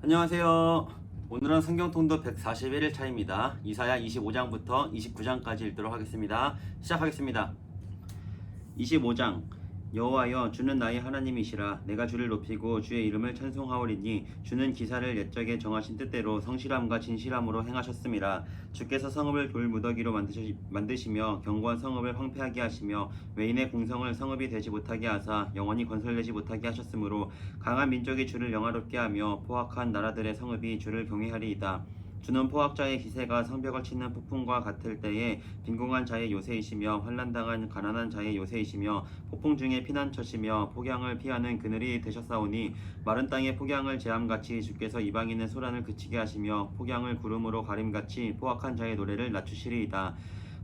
안녕하세요. 오늘은 성경통도 141일 차입니다. 이사야 25장부터 29장까지 읽도록 하겠습니다. 시작하겠습니다. 25장 여호와여 주는 나의 하나님이시라. 내가 주를 높이고 주의 이름을 찬송하오리니 주는 기사를 옛적에 정하신 뜻대로 성실함과 진실함으로 행하셨음이라 주께서 성읍을 돌 무더기로 만드시, 만드시 며 견고한 성읍을 황폐하게 하시며 외인의 공성을 성읍이 되지 못하게 하사 영원히 건설되지 못하게 하셨으므로 강한 민족이 주를 영화롭게 하며 포악한 나라들의 성읍이 주를 경외하리이다 주는 포악자의 기세가 성벽을 치는 폭풍과 같을 때에 빈궁한 자의 요새이시며 환난당한 가난한 자의 요새이시며 폭풍 중에 피난처시며 폭양을 피하는 그늘이 되셨사오니 마른 땅에 폭양을 제함같이 주께서 이방인의 소란을 그치게 하시며 폭양을 구름으로 가림같이 포악한 자의 노래를 낮추시리이다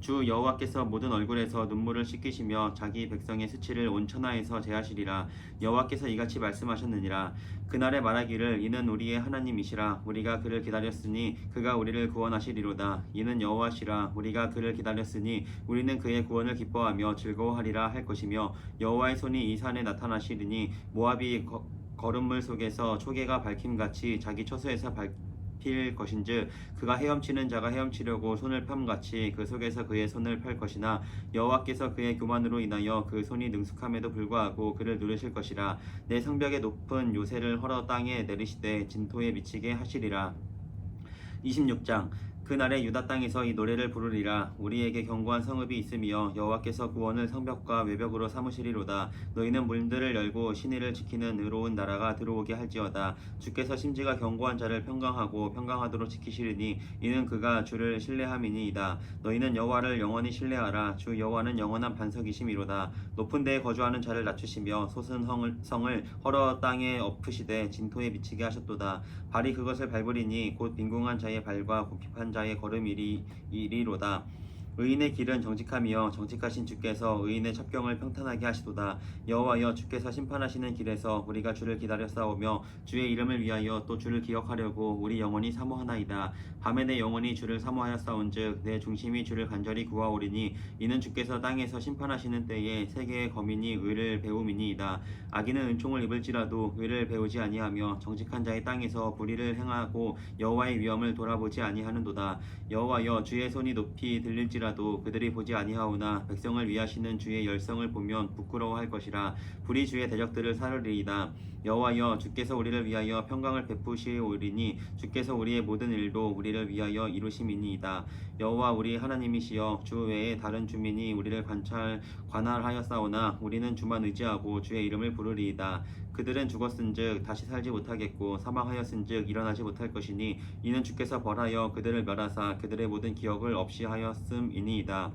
주 여호와께서 모든 얼굴에서 눈물을 씻기시며 자기 백성의 수치를 온 천하에서 제하시리라. 여호와께서 이같이 말씀하셨느니라. 그날에 말하기를 이는 우리의 하나님이시라. 우리가 그를 기다렸으니 그가 우리를 구원하시리로다. 이는 여호와시라. 우리가 그를 기다렸으니 우리는 그의 구원을 기뻐하며 즐거워하리라 할 것이며 여호와의 손이 이 산에 나타나시리니 모압이 거, 거름물 속에서 초계가 밝힘같이 자기 처소에서 밝 힐 것인즉 그가 헤엄치는 자가 헤엄치려고 손을 팜같이 그 속에서 그의 손을 펼 것이나 여호와께서 그의 교만으로 인하여 그 손이 능숙함에도 불구하고 그를 누르실 것이라. 내 성벽의 높은 요새를 헐어 땅에 내리시되 진토에 미치게 하시리라. 26장 그날에 유다 땅에서 이 노래를 부르리라. 우리에게 견고한 성읍이 있으며 여호와께서 구원을 성벽과 외벽으로 삼으시리로다. 너희는 문들을 열고 신의를 지키는 의로운 나라가 들어오게 할지어다. 주께서 심지가 견고한 자를 평강하고 평강하도록 지키시리니 이는 그가 주를 신뢰함이니이다. 너희는 여호와를 영원히 신뢰하라. 주 여호와는 영원한 반석이심이로다. 높은 데에 거주하는 자를 낮추시며 솟은 성을, 헐어 땅에 엎으시되 진토에 미치게 하셨도다. 발이 그것을 밟으리니 곧 빈궁한 자의 발과 굽힙한 자의 걸음 이리 이리로다. 의인의 길은 정직함이여 정직하신 주께서 의인의 첩경을 평탄하게 하시도다. 여호와여 주께서 심판하시는 길에서 우리가 주를 기다려 싸우며 주의 이름을 위하여 또 주를 기억하려고 우리 영원히 사모하나이다. 밤에 내 영혼이 주를 사모하여 싸운즉 내 중심이 주를 간절히 구하오리니 이는 주께서 땅에서 심판하시는 때에 세계의 거민이 의를 배움이니이다. 악인은 은총을 입을지라도 의를 배우지 아니하며 정직한 자의 땅에서 불의를 행하고 여호와의 위엄을 돌아보지 아니하는도다. 여호와여 주의 손이 높이 들릴지라 도 그들이 보지 아니하오나 백성을 위하시는 주의 열성을 보면 부끄러워할 것이라 불이 주의 대적들을 사르리이다. 여호와여 주께서 우리를 위하여 평강을 베푸시오리니 주께서 우리의 모든 일도 우리를 위하여 이루심이니이다. 여호와 우리 하나님이시여 주 외에 다른 주민이 우리를 관찰 관할하였사오나 우리는 주만 의지하고 주의 이름을 부르리이다. 그들은 죽었은즉 다시 살지 못하겠고 사망하였은즉 일어나지 못할 것이니 이는 주께서 벌하여 그들을 멸하사 그들의 모든 기억을 없이 하였음이니이다.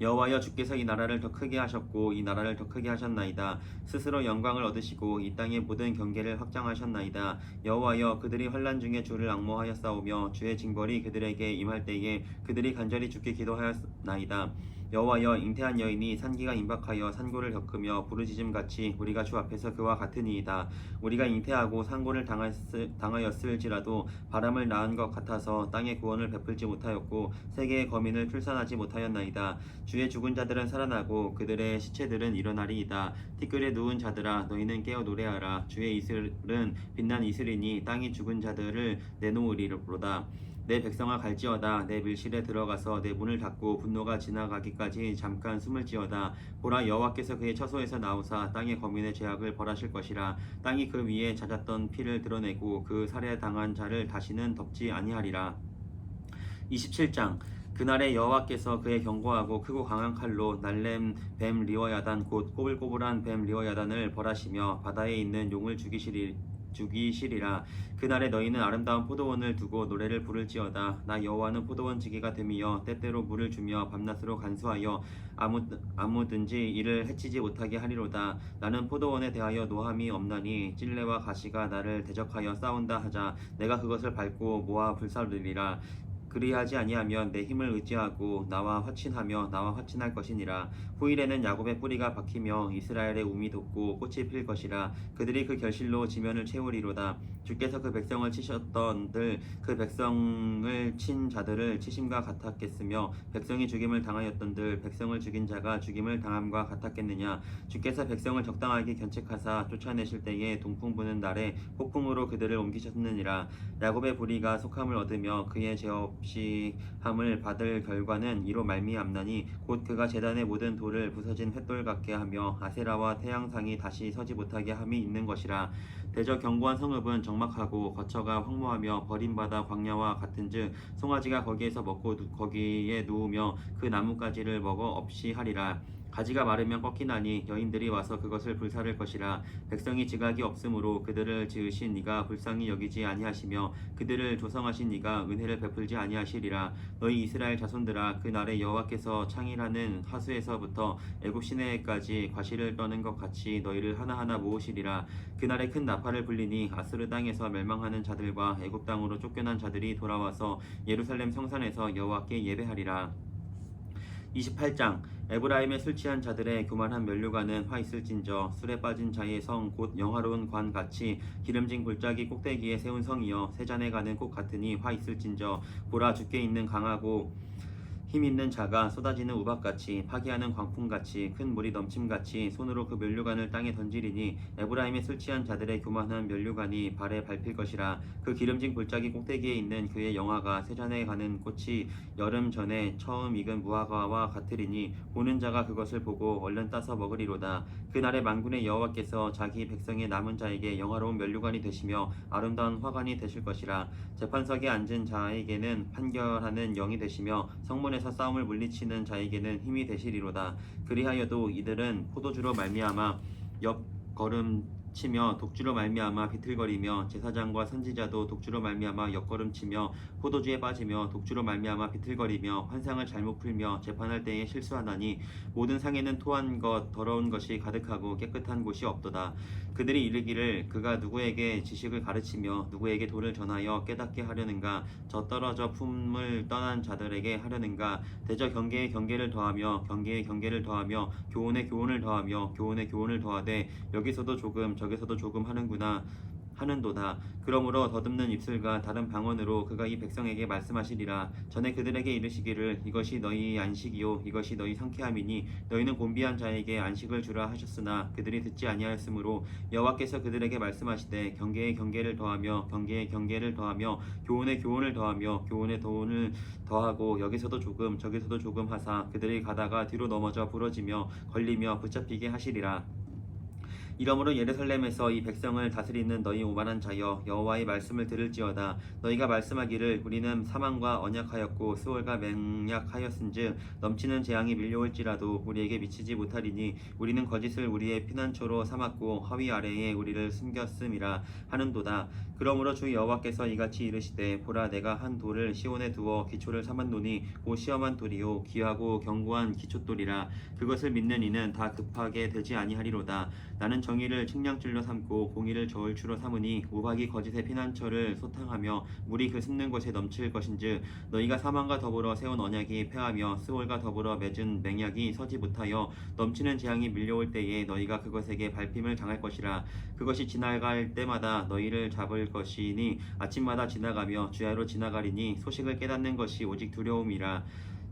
여호와여 주께서 이 나라를 더 크게 하셨고 이 나라를 더 크게 하셨나이다. 스스로 영광을 얻으시고 이 땅의 모든 경계를 확장하셨나이다. 여호와여 그들이 환란 중에 주를 악모하였사오며 주의 징벌이 그들에게 임할 때에 그들이 간절히 주께 기도하였나이다. 여호와여 잉태한 여인이 산기가 임박하여 산고를 겪으며 부르짖음 같이 우리가 주 앞에서 그와 같으니이다. 우리가 잉태하고 산고를 당했을, 당하였을 지라도 바람을 낳은 것 같아서 땅의 구원을 베풀지 못하였고 세계의 거민을 출산하지 못하였나이다. 주의 죽은 자들은 살아나고 그들의 시체들은 일어나리이다. 티끌에 누운 자들아 너희는 깨어 노래하라. 주의 이슬은 빛난 이슬이니 땅이 죽은 자들을 내놓으리로다. 내 백성아 갈지어다. 내 밀실에 들어가서 내 문을 닫고 분노가 지나가기까지 잠깐 숨을 지어다. 보라 여호와께서 그의 처소에서 나오사 땅의 거민의 죄악을 벌하실 것이라. 땅이 그 위에 잦았던 피를 드러내고 그 살해 당한 자를 다시는 덮지 아니하리라. 27장. 그날에 여호와께서 그의 견고하고 크고 강한 칼로 날렘 뱀 리워야단 곧 꼬불꼬불한 뱀 리워야단을 벌하시며 바다에 있는 용을 죽이시리 죽이시리라. 그날에 너희는 아름다운 포도원을 두고 노래를 부를지어다. 나 여호와는 포도원 지기가 됨이여 때때로 물을 주며 밤낮으로 간수하여 아무 아무든지 이를 해치지 못하게 하리로다. 나는 포도원에 대하여 노함이 없나니 찔레와 가시가 나를 대적하여 싸운다 하자. 내가 그것을 밟고 모아 불사르리라 그리하지 아니하면 내 힘을 의지하고 나와 화친하며 나와 화친할 것이니라. 후일에는 야곱의 뿌리가 박히며 이스라엘의 움이 돋고 꽃이 필 것이라. 그들이 그 결실로 지면을 채우리로다 주께서 그 백성을 치셨던들 그 백성을 친 자들을 치심과 같았겠으며 백성이 죽임을 당하였던들 백성을 죽인 자가 죽임을 당함과 같았겠느냐? 주께서 백성을 적당하게 견책하사 쫓아내실 때에 동풍 부는 날에 폭풍으로 그들을 옮기셨느니라. 야곱의 불의가 속함을 얻으며 그의 죄 없이 함을 받을 결과는 이로 말미암나니 곧 그가 제단의 모든 돌을 부서진 횃돌 같게 하며 아세라와 태양상이 다시 서지 못하게 함이 있는 것이라 대저 견고한 성읍은 적막하고 거처가 황무하며 버림받아 광야와 같은즉 송아지가 거기에서 먹고 누- 거기에 누우며 그 나뭇가지를 먹어 없이 하리라 가지가 마르면 꺾이나니 여인들이 와서 그것을 불사를 것이라. 백성이 지각이 없으므로 그들을 지으신 네가 불쌍히 여기지 아니하시며 그들을 조성하신 네가 은혜를 베풀지 아니하시리라. 너희 이스라엘 자손들아 그 날에 여호와께서 창일하는 하수에서부터 애굽 시내까지 과실을 떠는 것 같이 너희를 하나하나 모으시리라. 그 날에 큰 나팔을 불리니 아스르 땅에서 멸망하는 자들과 애굽 땅으로 쫓겨난 자들이 돌아와서 예루살렘 성산에서 여호와께 예배하리라 28장 에브라임에 술 취한 자들의 교만한 면류관은 화 있을진저 술에 빠진 자의 성 곧 영화로운 관 같이 기름진 골짜기 꼭대기에 세운 성이여 세잔에 가는 꽃 같으니 화 있을진저 보라 주께 있는 강하고 힘 있는 자가 쏟아지는 우박같이 파기하는 광풍같이 큰 물이 넘침같이 손으로 그 면류관을 땅에 던지리니 에브라임에 술 취한 자들의 교만한 면류관이 발에 밟힐 것이라 그 기름진 골짜기 꼭대기에 있는 그의 영화가 세잔에 가는 꽃이 여름 전에 처음 익은 무화과와 같으리니 보는 자가 그것을 보고 얼른 따서 먹으리로다. 그날에 만군의 여호와께서 자기 백성의 남은 자에게 영화로운 면류관이 되시며 아름다운 화관이 되실 것이라 재판석에 앉은 자에게는 판결하는 영이 되시며 성문에 서 싸움을 물리치는 자에게는 힘이 되시리로다. 그리하여도 이들은 포도주로 말미암아 옆 걸음 치며 독주로 말미암아 비틀거리며 제사장과 선지자도 독주로 말미암아 옆걸음치며 포도주에 빠지며 독주로 말미암아 비틀거리며 환상을 잘못 풀며 재판할 때에 실수하나니 모든 상에는 토한 것 더러운 것이 가득하고 깨끗한 곳이 없도다. 그들이 이르기를 그가 누구에게 지식을 가르치며 누구에게 도를 전하여 깨닫게 하려는가? 저 떨어져 품을 떠난 자들에게 하려는가? 대저 경계에 경계를 더하며 경계에 경계를 더하며 교훈에 교훈을 더하며 교훈에 교훈을 더하되 여기서도 조금 저기서도 조금 하는구나 하는도다. 그러므로 더듬는 입술과 다른 방언으로 그가 이 백성에게 말씀하시리라. 전에 그들에게 이르시기를 이것이 너희 안식이요 이것이 너희 상쾌함이니 너희는 곤비한 자에게 안식을 주라 하셨으나 그들이 듣지 아니하였으므로 여호와께서 그들에게 말씀하시되 경계에 경계를 더하며 경계에 경계를 더하며 교훈에 교훈을 더하며 교훈에 교훈을 더하고 여기서도 조금 저기서도 조금 하사 그들이 가다가 뒤로 넘어져 부러지며 걸리며 붙잡히게 하시리라. 이러므로 예루살렘에서 이 백성을 다스리는 너희 오만한 자여 여호와의 말씀을 들을지어다. 너희가 말씀하기를 우리는 사망과 언약하였고 수월과 맹약하였은즉 넘치는 재앙이 밀려올지라도 우리에게 미치지 못하리니 우리는 거짓을 우리의 피난처로 삼았고 허위 아래에 우리를 숨겼음이라 하는도다. 그러므로 주 여호와께서 이같이 이르시되 보라 내가 한 돌을 시온에 두어 기초를 삼았노니 곧 시험한 돌이요 귀하고 견고한 기초돌이라. 그것을 믿는 이는 다 급하게 되지 아니하리로다. 나는 정의를 측량줄로 삼고 공의를 저울추로 삼으니 우박이 거짓의 피난처를 소탕하며 물이 그 숨는 곳에 넘칠 것인즉 너희가 사망과 더불어 세운 언약이 패하며 스월과 더불어 맺은 맹약이 서지 못하여 넘치는 재앙이 밀려올 때에 너희가 그것에게 밟힘을 당할 것이라. 그것이 지나갈 때마다 너희를 잡을 것이니 아침마다 지나가며 주야로 지나가리니 소식을 깨닫는 것이 오직 두려움이라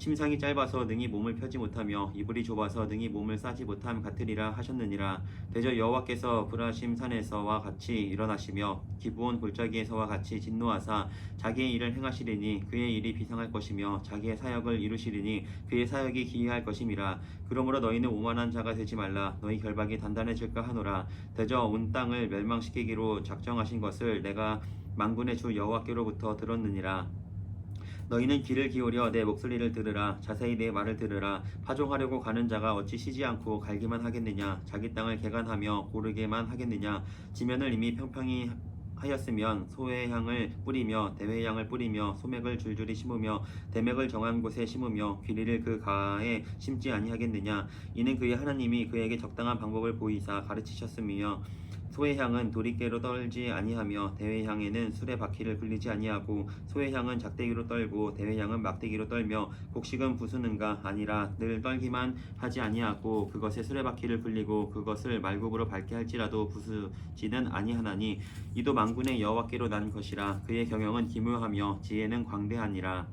침상이 짧아서 능히 몸을 펴지 못하며 이불이 좁아서 능히 몸을 싸지 못함 같으리라 하셨느니라. 대저 여호와께서 브라심 산에서와 같이 일어나시며 기브온 골짜기에서와 같이 진노하사 자기의 일을 행하시리니 그의 일이 비상할 것이며 자기의 사역을 이루시리니 그의 사역이 기이할 것임이라. 그러므로 너희는 오만한 자가 되지 말라. 너희 결박이 단단해질까 하노라. 대저 온 땅을 멸망시키기로 작정하신 것을 내가 만군의 주 여호와께로부터 들었느니라 너희는 귀를 기울여 내 목소리를 들으라. 자세히 내 말을 들으라. 파종하려고 가는 자가 어찌 쉬지 않고 갈기만 하겠느냐? 자기 땅을 개간하며 고르게만 하겠느냐? 지면을 이미 평평히 하였으면 소회향을 뿌리며 대회 향을 뿌리며 소맥을 줄줄이 심으며 대맥을 정한 곳에 심으며 귀리를 그 가에 심지 아니하겠느냐? 이는 그의 하나님이 그에게 적당한 방법을 보이사 가르치셨음이며 소의 향은 도리깨로 떨지 아니하며 대회 향에는 술의 바퀴를 굴리지 아니하고 소의 향은 작대기로 떨고 대회 향은 막대기로 떨며 곡식은 부수는가 아니라 늘 떨기만 하지 아니하고 그것의 술의 바퀴를 굴리고 그것을 말굽으로 밟게 할지라도 부수지는 아니하나니 이도 만군의 여호와께로 난 것이라 그의 경영은 기묘하며 지혜는 광대하니라.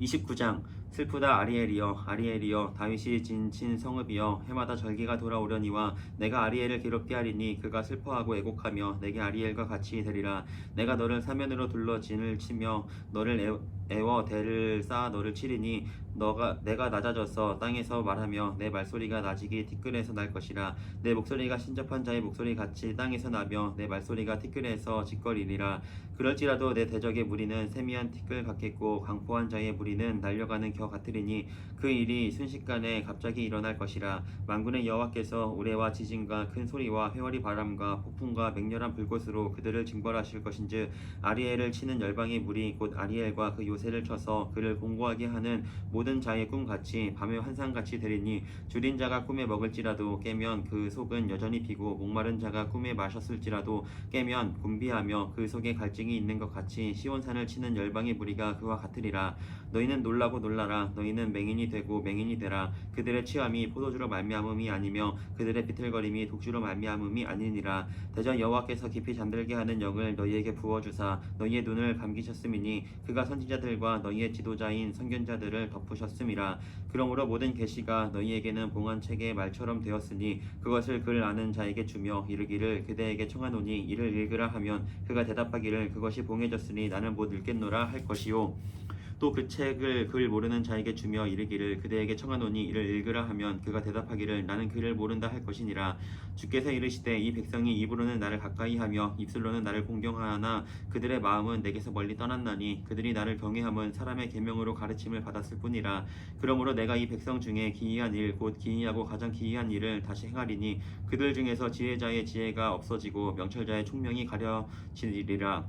29장 슬프다 아리엘이여. 아리엘이여 다윗이 진친 성읍이여. 해마다 절기가 돌아오려니와 내가 아리엘을 괴롭게 하리니 그가 슬퍼하고 애곡하며 내게 아리엘과 같이 되리라. 내가 너를 사면으로 둘러 진을 치며 너를 애, 애워 대를 쌓아 너를 치리니 너가 내가 낮아져서 땅에서 말하며 내 말소리가 낮이기 티끌에서 날 것이라. 내 목소리가 신접한 자의 목소리 같이 땅에서 나며 내 말소리가 티끌에서 짓거리리라. 그럴지라도 내 대적의 무리는 세미한 티끌 같겠고 강포한 자의 무리는 날려가는 겨 같으리니 그 일이 순식간에 갑자기 일어날 것이라. 만군의 여호와께서 우레와 지진과 큰 소리와 회오리 바람과 폭풍과 맹렬한 불꽃으로 그들을 징벌하실 것인즉 아리엘을 치는 열방의 무리 곧 아리엘과 그 요새를 쳐서 그를 공고하게 하는 모든 자의 꿈같이 밤의 환상같이 되리니 줄인 자가 꿈에 먹을지라도 깨면 그 속은 여전히 비고 목마른 자가 꿈에 마셨을지라도 깨면 곤비하며 그 속에 갈증이 있는 것 같이 시온산을 치는 열방의 무리가 그와 같으리라. 너희는 놀라고 놀라라. 너희는 맹인이 되고 맹인이 되라. 그들의 취함이 포도주로 말미암음이 아니며 그들의 비틀거림이 독주로 말미암음이 아니니라. 대전 여호와께서 깊이 잠들게 하는 영을 너희에게 부어주사 너희의 눈을 감기셨음이니 그가 선지자들과 너희의 지도자인 선견자들을 덮 으셨음이라 그러므로 모든 계시가 너희에게는 봉한 책의 말처럼 되었으니 그것을 글 아는 자에게 주며 이르기를 그대에게 청하노니 이를 읽으라 하면 그가 대답하기를 그것이 봉해졌으니 나는 못 읽겠노라 할 것이요 또 그 책을 글 모르는 자에게 주며 이르기를 그대에게 청하노니 이를 읽으라 하면 그가 대답하기를 나는 글을 모른다 할 것이니라. 주께서 이르시되 이 백성이 입으로는 나를 가까이하며 입술로는 나를 공경하나 그들의 마음은 내게서 멀리 떠났나니 그들이 나를 경외함은 사람의 계명으로 가르침을 받았을 뿐이라. 그러므로 내가 이 백성 중에 기이한 일 곧 기이하고 가장 기이한 일을 다시 행하리니 그들 중에서 지혜자의 지혜가 없어지고 명철자의 총명이 가려지리라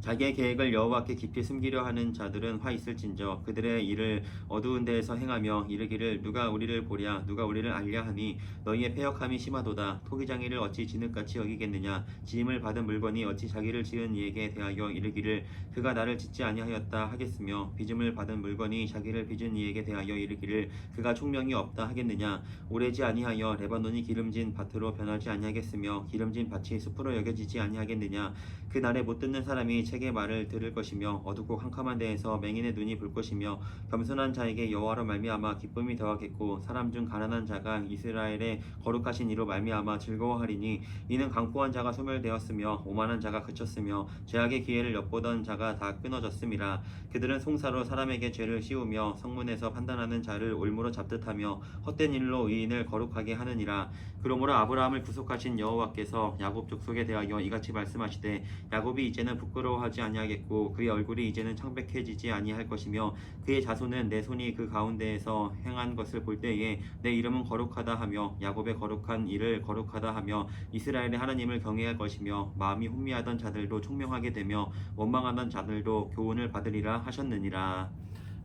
자기의 계획을 여호와께 깊이 숨기려 하는 자들은 화 있을진저. 그들의 일을 어두운 데에서 행하며 이르기를 누가 우리를 보랴 누가 우리를 알랴 하니 너희의 패역함이 심하도다. 토기장이를 어찌 진흙같이 여기겠느냐? 지임을 받은 물건이 어찌 자기를 지은 이에게 대하여 이르기를 그가 나를 짓지 아니하였다 하겠으며 빚음을 받은 물건이 자기를 빚은 이에게 대하여 이르기를 그가 총명이 없다 하겠느냐? 오래지 아니하여 레바논이 기름진 밭으로 변하지 아니하겠으며 기름진 밭이 숲으로 여겨지지 아니하겠느냐? 그 날에 못 듣는 사람이 책의 말을 들을 것이며 어둡고 캄캄한 데에서 맹인의 눈이 볼 것이며 겸손한 자에게 여호와로 말미암아 기쁨이 더하겠고 사람 중 가난한 자가 이스라엘의 거룩하신 이로 말미암아 즐거워하리니 이는 강포한 자가 소멸되었으며 오만한 자가 그쳤으며 죄악의 기회를 엿보던 자가 다 끊어졌음이라. 그들은 송사로 사람에게 죄를 씌우며 성문에서 판단하는 자를 올무로 잡듯하며 헛된 일로 의인을 거룩하게 하느니라. 그러므로 아브라함을 구속하신 여호와께서 야곱 족속에 대하여 이같이 말씀하시되 야곱이 이제는 부끄러 워하지 아니하겠고 그의 얼굴이 이제는 창백해지지 아니할 것이며 그의 자손은 내 손이 그 가운데에서 행한 것을 볼 때에 내 이름은 거룩하다 하며 야곱의 거룩한 일을 거룩하다 하며 이스라엘의 하나님을 경외할 것이며 마음이 혼미하던 자들도 총명하게 되며 원망하던 자들도 교훈을 받으리라 하셨느니라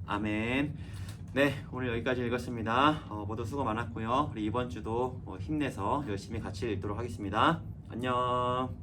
아멘. 네, 오늘 여기까지 읽었습니다. 어, 모두 수고 많았고요. 우리 이번 주도 어, 힘내서 열심히 같이 읽도록 하겠습니다. 안녕.